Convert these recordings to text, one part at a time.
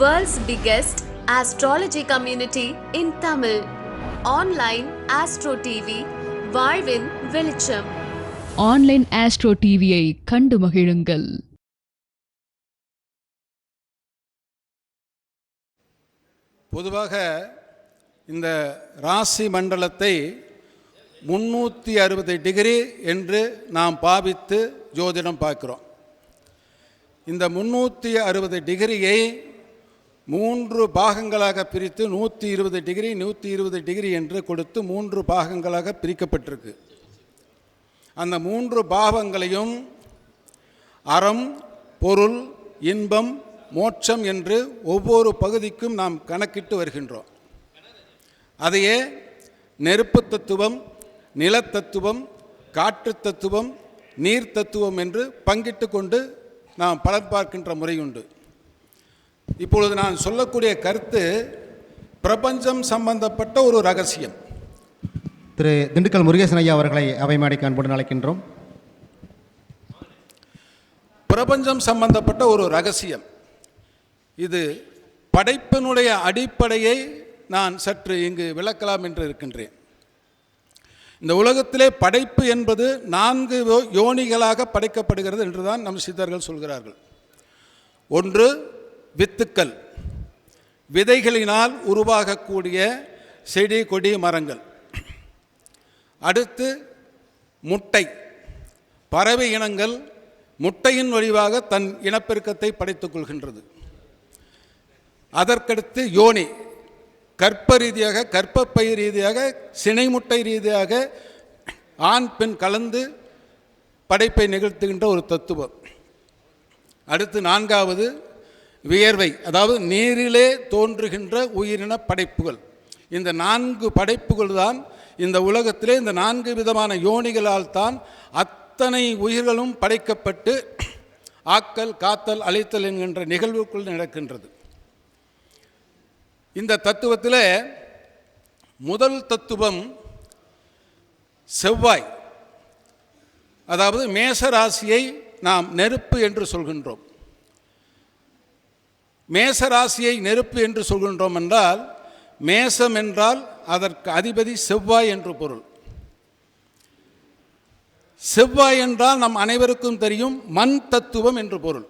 World's biggest astrology community in Tamil. Online Astro TV, வாழ்வின் வெளிச்சம். Online astro டிவியை கண்டு மகிழுங்கள். பொதுவாக இந்த ராசி மண்டலத்தை முன்னூற்றி அறுபது டிகிரி என்று நாம் பாவித்து ஜோதிடம் பார்க்கிறோம். இந்த முன்னூற்றி அறுபது டிகிரியை மூன்று பாகங்களாக பிரித்து நூற்றி இருபது டிகிரி நூற்றி இருபது டிகிரி என்று கொடுத்து மூன்று பாகங்களாக பிரிக்கப்பட்டிருக்கு. அந்த மூன்று பாவங்களையும் அறம் பொருள் இன்பம் மோட்சம் என்று ஒவ்வொரு பகுதிக்கும் நாம் கணக்கிட்டு வருகின்றோம். அதையே நெருப்பு தத்துவம் நிலத்தத்துவம் காற்று தத்துவம் நீர் தத்துவம் என்று பங்கிட்டு கொண்டு நாம் பலன் பார்க்கின்ற முறையுண்டு. இப்பொழுது நான் சொல்லக்கூடிய கருத்து பிரபஞ்சம் சம்பந்தப்பட்ட ஒரு ரகசியம். திரு திண்டுக்கல் முருகேசன் ஐயா அவர்களை அவை மேடைக்கு அன்புடன் அழைக்கின்றோம். பிரபஞ்சம் சம்பந்தப்பட்ட ஒரு ரகசியம். இது படைப்பினுடைய அடிப்படையை நான் சற்று இங்கு விளக்கலாம் என்று இருக்கின்றேன். இந்த உலகத்திலே படைப்பு என்பது நான்கு யோனிகளாக படைக்கப்படுகிறது என்றுதான் நம் சித்தர்கள் சொல்கிறார்கள். ஒன்று வித்துக்கள் விதைகளினால் உருவாகக்கூடிய செடி கொடி மரங்கள். அடுத்து முட்டை பறவை இனங்கள் முட்டையின் வழிவாக தன் இனப்பெருக்கத்தை படைத்துக் கொள்கின்றது. அதற்கடுத்து யோனி கற்ப ரீதியாக கற்பப்பை ரீதியாக சினை முட்டை ரீதியாக ஆண் பெண் கலந்து படைப்பை நிகழ்த்துகின்ற ஒரு தத்துவம். அடுத்து நான்காவது வியர்வை அதாவது நீரிலே தோன்றுகின்ற உயிரின படைப்புகள். இந்த நான்கு படைப்புகள் தான் இந்த உலகத்திலே இந்த நான்கு விதமான யோனிகளால் தான் அத்தனை உயிர்களும் படைக்கப்பட்டு ஆக்கல் காத்தல் அழித்தல் என்கின்ற நிகழ்வுக்குள் நடக்கின்றது. இந்த தத்துவத்தில் முதல் தத்துவம் செவ்வாய். அதாவது மேச ராசியை நாம் நெருப்பு என்று சொல்கின்றோம். மேச ராசியை நெருப்பு என்று சொல்கின்றோம் என்றால் மேசம் என்றால் அதற்கு அதிபதி செவ்வாய் என்று பொருள். செவ்வாய் என்றால் நம் அனைவருக்கும் தெரியும் மண் தத்துவம் என்று பொருள்.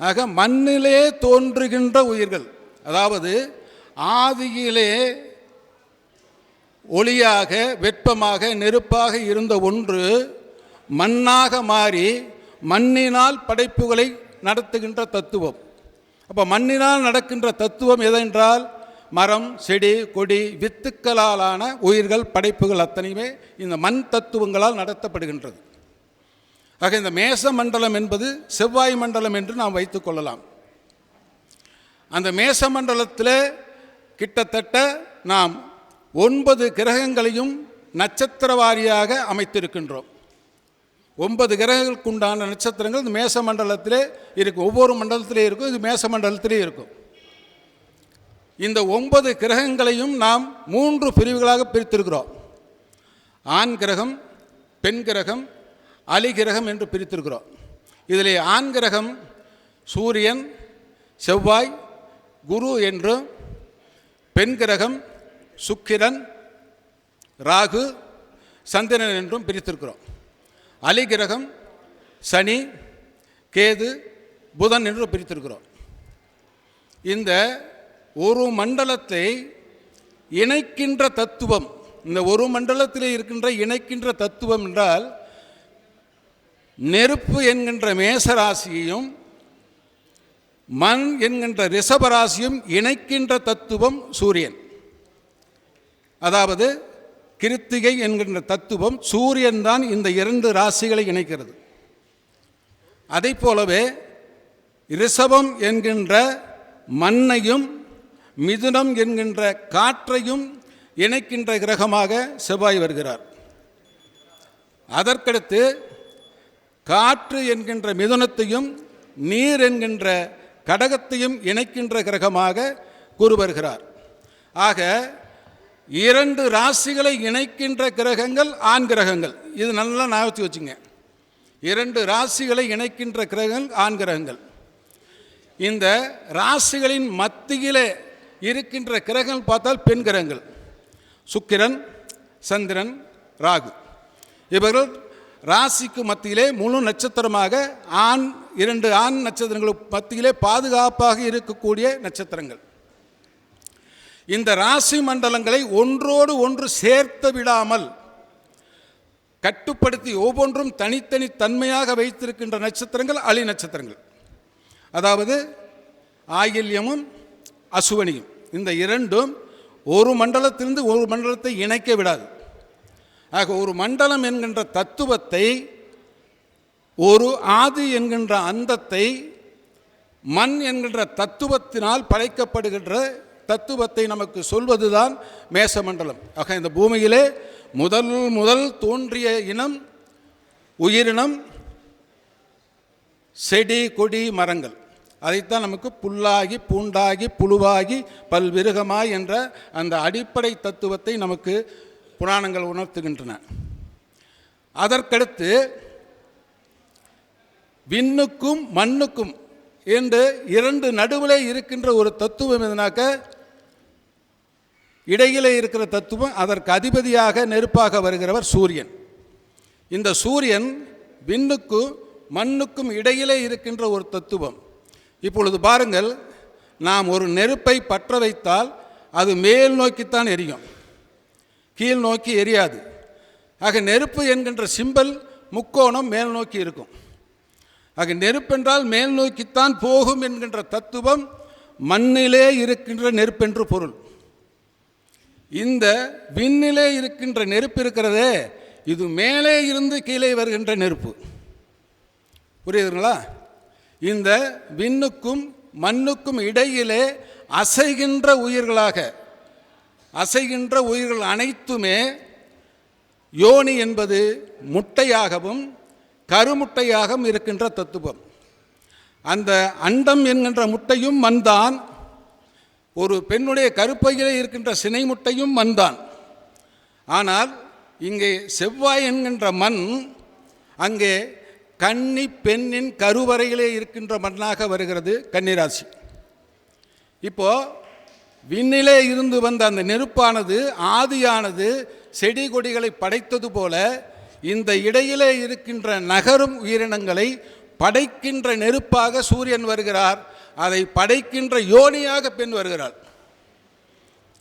ஆக மண்ணிலே தோன்றுகின்ற உயிர்கள் அதாவது ஆதியிலே ஒளியாக வெப்பமாக நெருப்பாக இருந்த ஒன்று மண்ணாக மாறி மண்ணினால் படைப்புகளை நடத்துகின்ற தத்துவம். அப்போ மண்ணினால் நடக்கின்ற தத்துவம் எதென்றால் மரம் செடி கொடி வித்துக்களாலான உயிர்கள் படைப்புகள் அத்தனையுமே இந்த மண் தத்துவங்களால் நடத்தப்படுகின்றது. ஆக இந்த மேச மண்டலம் என்பது செவ்வாய் மண்டலம் என்று நாம் வைத்துக்கொள்ளலாம் அந்த மேச மண்டலத்தில் கிட்டத்தட்ட நாம் ஒன்பது கிரகங்களையும் நட்சத்திர வாரியாக அமைத்திருக்கின்றோம். ஒன்பது கிரகங்களுக்கு உண்டான நட்சத்திரங்கள் இந்த மேச மண்டலத்திலே இருக்கும் ஒவ்வொரு மண்டலத்திலே இருக்கும். இது மேச மண்டலத்திலே இருக்கும். இந்த ஒன்பது கிரகங்களையும் நாம் மூன்று பிரிவுகளாக பிரித்திருக்கிறோம். ஆண் கிரகம் பெண் கிரகம் அலிகிரகம் என்று பிரித்திருக்கிறோம். இதில் ஆண் கிரகம் சூரியன் செவ்வாய் குரு என்றும் பெண் கிரகம் சுக்கிரன் ராகு சந்திரன் என்றும் பிரித்திருக்கிறோம். அலிகிரகம் சனி கேது புதன் என்று பிரித்திருக்கிறோம். இந்த ஒரு மண்டலத்தை இணைக்கின்ற தத்துவம் இந்த ஒரு மண்டலத்தில் இருக்கின்ற இணைக்கின்ற தத்துவம் என்றால் நெருப்பு என்கின்ற மேசராசியையும் மண் என்கின்ற ரிஷபராசியும் இணைக்கின்ற தத்துவம் சூரியன். அதாவது கிருத்திகை என்கின்ற தத்துவம் சூரியன் தான் இந்த இரண்டு ராசிகளை இணைக்கிறது. அதைப் போலவே ரிஷபம் என்கின்ற மண்ணையும் மிதுனம் என்கின்ற காற்றையும் இணைக்கின்ற கிரகமாக செவ்வாய் வருகிறார். அதற்கடுத்து காற்று என்கின்ற மிதுனத்தையும் நீர் என்கின்ற கடகத்தையும் இணைக்கின்ற கிரகமாக கூறு வருகிறார். ஆக இரண்டு ராசிகளை இணைக்கின்ற கிரகங்கள் ஆண் கிரகங்கள். இது நல்லா ஞாபகத்து வச்சுங்க. இரண்டு ராசிகளை இணைக்கின்ற கிரகங்கள் ஆண் கிரகங்கள். இந்த ராசிகளின் மத்தியிலே இருக்கின்ற கிரகங்கள் பார்த்தால் பெண் கிரகங்கள். சுக்கிரன் சந்திரன் ராகு. இவர்கள் ராசிக்கு மத்தியிலே முழு நட்சத்திரமாக ஆண் இரண்டு ஆண் நட்சத்திரங்களுக்கு மத்தியிலே பாதுகாப்பாக இருக்கக்கூடிய நட்சத்திரங்கள். இந்த ராசி மண்டலங்களை ஒன்றோடு ஒன்று சேர்த்து விடாமல் கட்டுப்படுத்தி ஒவ்வொன்றும் தனித்தனி தன்மையாக வைத்திருக்கின்ற நட்சத்திரங்கள் அலி நட்சத்திரங்கள். அதாவது ஆயில்யமும் அசுவனியும். இந்த இரண்டும் ஒரு மண்டலத்திலிருந்து ஒரு மண்டலத்தை இணைக்க விடாது. ஆக ஒரு மண்டலம் என்கின்ற தத்துவத்தை ஒரு ஆதி என்கின்ற அந்தத்தை மண் என்கின்ற தத்துவத்தினால் படைக்கப்படுகின்ற தத்துவத்தை நமக்கு சொல்வதுதான் மேசமண்டலம். ஆக இந்த பூமியிலே முதல் முதல் தோன்றிய இனம் உயிரினம் செடி கொடி மரங்கள். அதைத்தான் நமக்கு புல்லாகி பூண்டாகி புழுவாகி பல்விருகமாய் என்ற அந்த அடிப்படை தத்துவத்தை நமக்கு புராணங்கள் உணர்த்துகின்றன. அதற்கடுத்து விண்ணுக்கும் மண்ணுக்கும் என்று இரண்டு நடுவில் இருக்கின்ற ஒரு தத்துவம் எதுனாக்க இடையிலே இருக்கிற தத்துவம் அதற்கு அதிபதியாக நெருப்பாக வருகிறவர் சூரியன். இந்த சூரியன் விண்ணுக்கும் மண்ணுக்கும் இடையிலே இருக்கின்ற ஒரு தத்துவம். இப்பொழுது பாருங்கள் நாம் ஒரு நெருப்பை பற்ற வைத்தால் அது மேல் நோக்கித்தான் எரியும். கீழ் நோக்கி எரியாது. ஆக நெருப்பு என்கின்ற சிம்பல் முக்கோணம் மேல் நோக்கி இருக்கும். ஆக நெருப்பென்றால் மேல் நோக்கித்தான் போகும் என்கின்ற தத்துவம் மண்ணிலே இருக்கின்ற நெருப்பென்று பொருள். இந்த விண்ணிலே இருக்கின்ற நெருப்பு இருக்கிறதே இது மேலே இருந்து கீழே வருகின்ற நெருப்பு. புரியுதுங்களா? இந்த விண்ணுக்கும் மண்ணுக்கும் இடையிலே அசைகின்ற உயிர்களாக அசைகின்ற உயிர்கள் அனைத்துமே யோனி என்பது முட்டையாகவும் கருமுட்டையாகவும் இருக்கின்ற தத்துவம். அந்த அண்டம் என்கின்ற முட்டையும் மண்தான் ஒரு பெண்ணுடைய கருப்பையிலே இருக்கின்ற சினை முட்டையும் மண்தான். ஆனால் இங்கே செவ்வாய் என்கின்ற மண் அங்கே கன்னி பெண்ணின் கருவறையிலே இருக்கின்ற மண்ணாக வருகிறது கன்னிராசி. இப்போ விண்ணிலே இருந்து வந்த அந்த நெருப்பானது ஆதியானது செடி கொடிகளை படைத்தது போல இந்த இடையிலே இருக்கின்ற நகரும் உயிரினங்களை படைக்கின்ற நெருப்பாக சூரியன் வருகிறார். அதை படைக்கின்ற யோனியாக பெண் வருகிறாள்.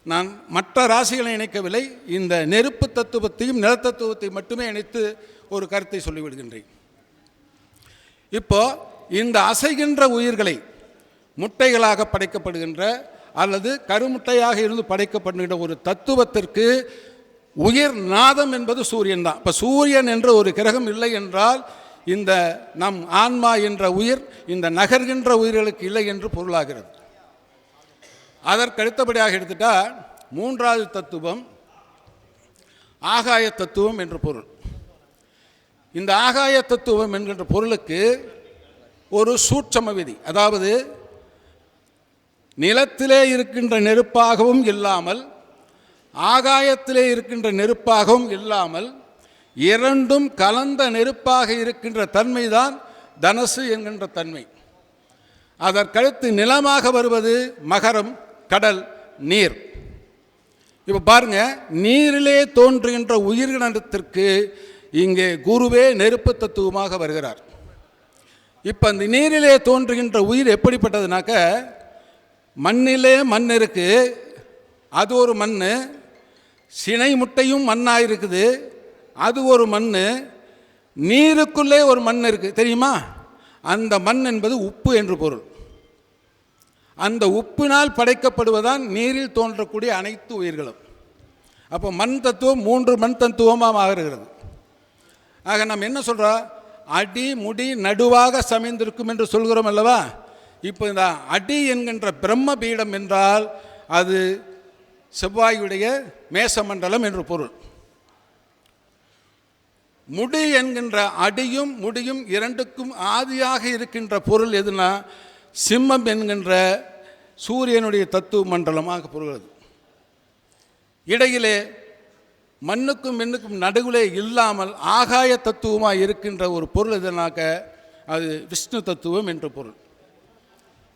நான் மற்ற ராசிகளை இணைக்கவில்லை. இந்த நெருப்பு தத்துவத்தையும் நிலத்தத்துவத்தையும் மட்டுமே இணைத்து ஒரு கருத்தை சொல்லிவிடுகின்றேன். இப்போ இந்த அசைகின்ற உயிர்களை முட்டைகளாக படைக்கப்படுகின்ற அல்லது கருமுட்டையாக இருந்து படைக்கப்படுகின்ற ஒரு தத்துவத்திற்கு உயிர் நாதம் என்பது சூரியன் தான். இப்போ சூரியன் என்ற ஒரு கிரகம் இல்லை என்றால் இந்த நம் ஆன்மா என்ற உயிர் இந்த நகர்கின்ற உயிர்களுக்கு இல்லை என்று பொருளாகிறது. அதற்கு அடுத்தபடியாக எடுத்துட்டால் மூன்றாவது தத்துவம் ஆகாய தத்துவம் என்று பொருள். இந்த ஆகாய தத்துவம் என்கின்ற பொருளுக்கு ஒரு சூட்சம விதி. அதாவது நிலத்திலே இருக்கின்ற நெருப்பாகவும் இல்லாமல் ஆகாயத்திலே இருக்கின்ற நெருப்பாகவும் இல்லாமல் இரண்டும் கலந்த நெருப்பாக இருக்கின்ற தன்மைதான் தனசு என்கின்ற தன்மை. அதற்கடுத்து நிலமாக வருவது மகரம் கடல் நீர். இப்போ பாருங்க நீரிலே தோன்றுகின்ற உயிரினத்திற்கு இங்கே குருவே நெருப்பு தத்துவமாக வருகிறார். இப்போ அந்த நீரிலே தோன்றுகின்ற உயிர் எப்படிப்பட்டதுனாக்க மண்ணிலே மண் இருக்குது அது ஒரு மண் சினை முட்டையும் மண்ணாக இருக்குது அது ஒரு மண் நீருக்குள்ளே ஒரு மண் இருக்குது தெரியுமா? அந்த மண் என்பது உப்பு என்று பொருள். அந்த உப்பினால் படைக்கப்படுவதான் நீரில் தோன்றக்கூடிய அனைத்து உயிர்களும். அப்போ மண் தத்துவம் மூன்று மண் தத்துவமாக இருக்கிறது. ஆக நம்ம என்ன சொல்கிறோம் அடி முடி நடுவாக சமைந்திருக்கும் என்று சொல்கிறோம் அல்லவா? இப்போ இந்த அடி என்கின்ற பிரம்ம பீடம் என்றால் அது செவ்வாயுடைய மேசமண்டலம் என்று பொருள். முடி என்கின்ற அடியும் முடியும் இரண்டுக்கும் ஆதியாக இருக்கின்ற பொருள் எதுனா சிம்மம் என்கின்ற சூரியனுடைய தத்துவ மண்டலமாக பொருள்கிறது. இடையிலே மண்ணுக்கும் மண்ணுக்கும் நடுவிலே இல்லாமல் ஆகாய தத்துவமாக இருக்கின்ற ஒரு பொருள் எதுனாக்க அது விஷ்ணு தத்துவம் என்ற பொருள்.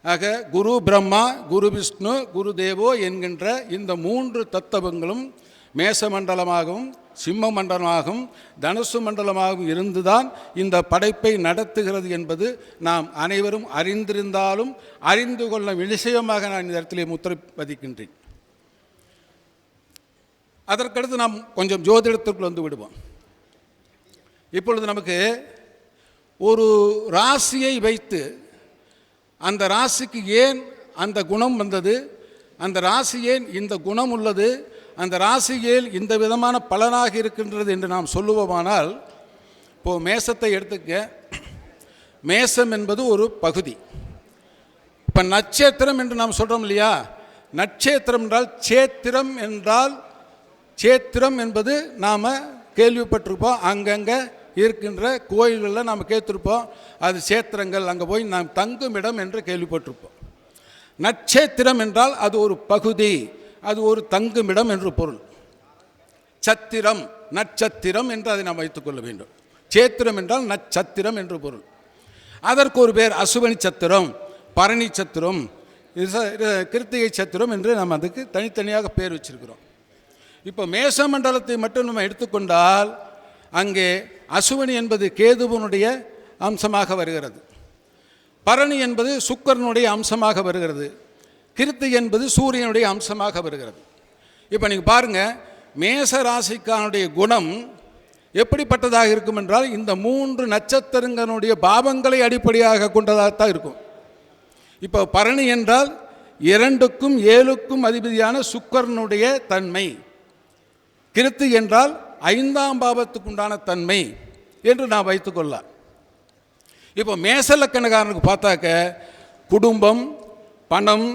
ஆக குரு பிரம்மா குரு விஷ்ணு குரு தேவோ என்கின்ற இந்த மூன்று தத்துவங்களும் மேசமண்டலமாகவும் சிம்ம மண்டலமாகவும் தனுசு மண்டலமாகவும் இருந்துதான் இந்த படைப்பை நடத்துகிறது என்பது நாம் அனைவரும் அறிந்திருந்தாலும் அறிந்து கொள்ளும் விஷயமாக நான் இந்த இடத்திலே முத்திரை பதிக்கின்றேன் அதற்கடுத்து நாம் கொஞ்சம் ஜோதிடத்திற்குள் வந்து விடுவோம். இப்பொழுது நமக்கு ஒரு ராசியை வைத்து அந்த ராசிக்கு ஏன் அந்த குணம் வந்தது? அந்த ராசி ஏன் இந்த குணம் உள்ளது? அந்த ராசியில் இந்த விதமான பலனாக இருக்கின்றது என்று நாம் சொல்லுவோமானால் இப்போது மேசத்தை எடுத்துக்க மேசம் என்பது ஒரு பகுதி. இப்போ நட்சத்திரம் என்று நாம் சொல்கிறோம் இல்லையா? நட்சத்திரம் என்றால் சேத்திரம் என்றால் சேத்திரம் என்பது நாம் கேள்விப்பட்டிருப்போம். அங்கங்கே இருக்கின்ற கோயில்களில் நாம் கேட்டிருப்போம். அது சேத்திரங்கள் அங்கே போய் நாம் தங்கும் இடம் என்று கேள்விப்பட்டிருப்போம். நட்சத்திரம் என்றால் அது ஒரு பகுதி. அது ஒரு தங்குமிடம் என்று பொருள். சத்திரம் நட்சத்திரம் என்று அதை நாம் வைத்துக்கொள்ள வேண்டும். சேத்திரம் என்றால் நட்சத்திரம் என்று பொருள். அதற்கு ஒரு பேர் அசுவனி சத்திரம் பரணி சத்திரம் கிருத்திகை சத்திரம் என்று நாம் அதுக்கு தனித்தனியாக பேர் வச்சிருக்கிறோம். இப்போ மேச மண்டலத்தை மட்டும் நம்ம எடுத்துக்கொண்டால் அங்கே அசுவனி என்பது கேதுவனுடைய அம்சமாக வருகிறது. பரணி என்பது சுக்கரனுடைய அம்சமாக வருகிறது. கிருத்தி என்பது சூரியனுடைய அம்சமாக வருகிறது. இப்போ நீங்கள் பாருங்கள் மேச ராசிக்கானுடைய குணம் எப்படிப்பட்டதாக இருக்கும் என்றால் இந்த மூன்று நட்சத்திரங்களுடைய பாவங்களை அடிப்படையாக கொண்டதாகத்தான் இருக்கும். இப்போ பரணி என்றால் இரண்டுக்கும் ஏழுக்கும் அதிபதியான சுக்கரனுடைய தன்மை. கிருத்து என்றால் ஐந்தாம் பாவத்துக்குண்டான தன்மை என்று நான் வைத்துக்கொள்ளலாம் இப்போ மேசலக்கணக்காரனுக்கு பார்த்தாக்க குடும்பம் பணம்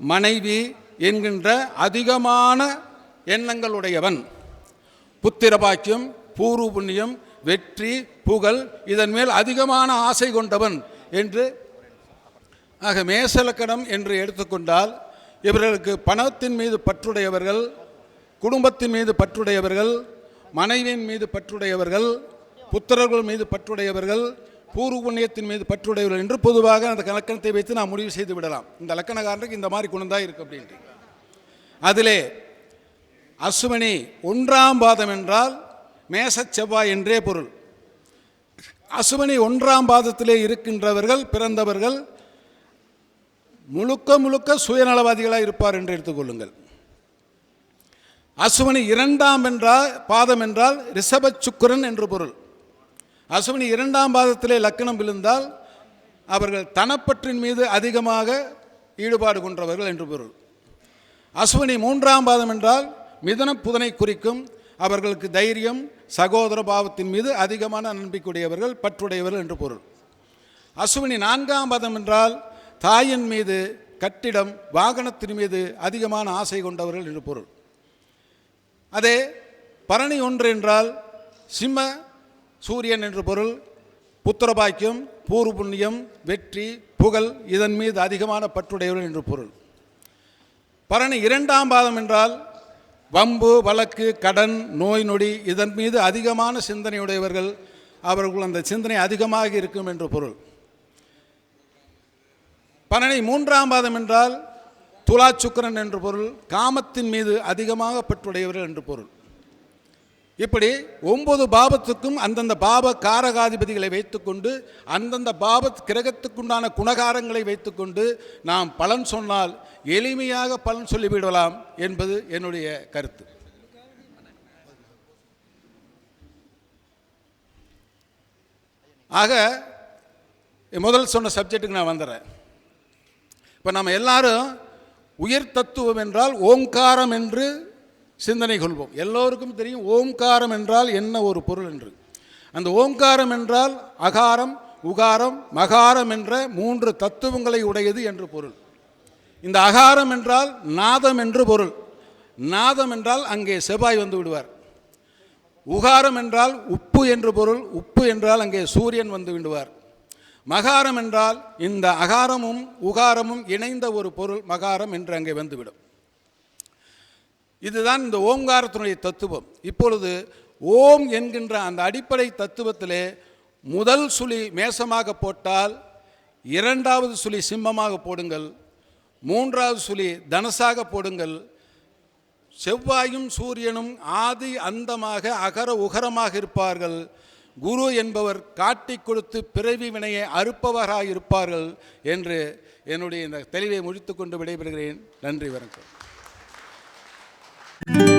மனைவி என்கின்ற அதிகமான எண்ணங்களுடையவன். புத்திரபாக்கியம் பூர்வ புண்ணியம் வெற்றி புகழ் இதன் மேல் அதிகமான ஆசை கொண்டவன் என்று ஆக மேசலக்கணம் என்று எடுத்துக்கொண்டால் இவர்களுக்கு பணத்தின் மீது பற்றுடையவர்கள் குடும்பத்தின் மீது பற்றுடையவர்கள் மனைவியின் மீது பற்றுடையவர்கள் புத்திரர்கள் மீது பற்றுடையவர்கள் பூர்வ புண்ணியத்தின் மீது பற்றுடையவர்கள் என்று பொதுவாக அந்த கலக்கணத்தை வைத்து நாம் முடிவு செய்து விடலாம். இந்த லக்கணக்காரனுக்கு இந்த மாதிரி குணம் தான் இருக்கு அப்படின்ட்டு. அதிலே அசுவனி ஒன்றாம் பாதம் என்றால் மேச செவ்வாய் என்றே பொருள். அசுவனி ஒன்றாம் பாதத்திலே இருக்கின்றவர்கள் பிறந்தவர்கள் முழுக்க முழுக்க சுயநலவாதிகளாக இருப்பார் என்று எடுத்துக்கொள்ளுங்கள் அசுவனி இரண்டாம் என்றால் பாதம் என்றால் ரிஷப சுக்கிரன் என்று பொருள். அசுவினி இரண்டாம் பாதத்திலே லக்கணம் விழுந்தால் அவர்கள் தனப்பற்றின் மீது அதிகமாக ஈடுபாடு கொண்டவர்கள் என்று பொருள். அசுவினி மூன்றாம் பாதம் என்றால் மிதன புதனை குறிக்கும் அவர்களுக்கு தைரியம் சகோதர பாவத்தின் மீது அதிகமான நம்பிக்கையுடையவர்கள் பற்றுடையவர்கள் என்று பொருள். அசுவினி நான்காம் பாதம் என்றால் தாயின் மீது கட்டிடம் வாகனத்தின் மீது அதிகமான ஆசை கொண்டவர்கள் என்று பொருள். அதே பரணி ஒன்று என்றால் சிம்ம சூரியன் என்று பொருள் புத்திரபாக்கியம் பூர்வ புண்ணியம் வெற்றி புகழ் இதன் மீது அதிகமான பற்றுடையவர்கள் என்று பொருள். பரணி இரண்டாம் பாதம் என்றால் வம்பு வழக்கு கடன் நோய் நொடி இதன் மீது அதிகமான சிந்தனையுடையவர்கள் அவர்கள் அந்த சிந்தனை அதிகமாக இருக்கும் என்று பொருள். பரணி மூன்றாம் பாதம் என்றால் துலா சுக்கிரன் என்று பொருள் காமத்தின் மீது அதிகமாக பற்றுடையவர்கள் என்று பொருள். இப்படி ஒன்பது பாபத்துக்கும் அந்தந்த பாப காரகாதிபதிகளை வைத்துக்கொண்டு அந்தந்த பாபத் கிரகத்துக்குண்டான குணகாரங்களை வைத்துக்கொண்டு நாம் பலன் சொன்னால் எளிமையாக பலன் சொல்லிவிடலாம் என்பது என்னுடைய கருத்து. ஆக முதல் சொன்ன சப்ஜெக்ட்டுக்கு நான் வந்துடுறேன் இப்போ நம்ம எல்லாரும் உயிர் தத்துவம் என்றால் ஓங்காரம் என்று சிந்தனை கொள்வோம். எல்லோருக்கும் தெரியும் ஓம்காரம் என்றால் என்ன ஒரு பொருள் என்று. அந்த ஓம்காரம் என்றால் அகாரம் உகாரம் மகாரம் என்ற மூன்று தத்துவங்களை உடையது என்று பொருள். இந்த அகாரம் என்றால் நாதம் என்று பொருள். நாதம் என்றால் அங்கே செவ்வாய் வந்து விடுவார். உகாரம் என்றால் உப்பு என்று பொருள். உப்பு என்றால் அங்கே சூரியன் வந்து விடுவார். மகாரம் என்றால் இந்த அகாரமும் உகாரமும் இணைந்த ஒரு பொருள். மகாரம் என்று அங்கே வந்துவிடும் இதுதான் இந்த ஓங்காரத்தினுடைய தத்துவம். இப்பொழுது ஓம் என்கின்ற அந்த அடிப்படை தத்துவத்திலே முதல் சுழி மேசமாக போட்டால் இரண்டாவது சுழி சிம்மமாக போடுங்கள் மூன்றாவது சுழி தனசாக போடுங்கள் செவ்வாயும் சூரியனும் ஆதி அந்தமாக அகர உகரமாக இருப்பார்கள். குரு என்பவர் காட்டிக் கொடுத்து பிறவி வினையை அறுப்பவராக இருப்பார்கள் என்று என்னுடைய இந்த தெளிவை முடித்துக்கொண்டு விடைபெறுகிறேன். நன்றி வணக்கம். Thank you.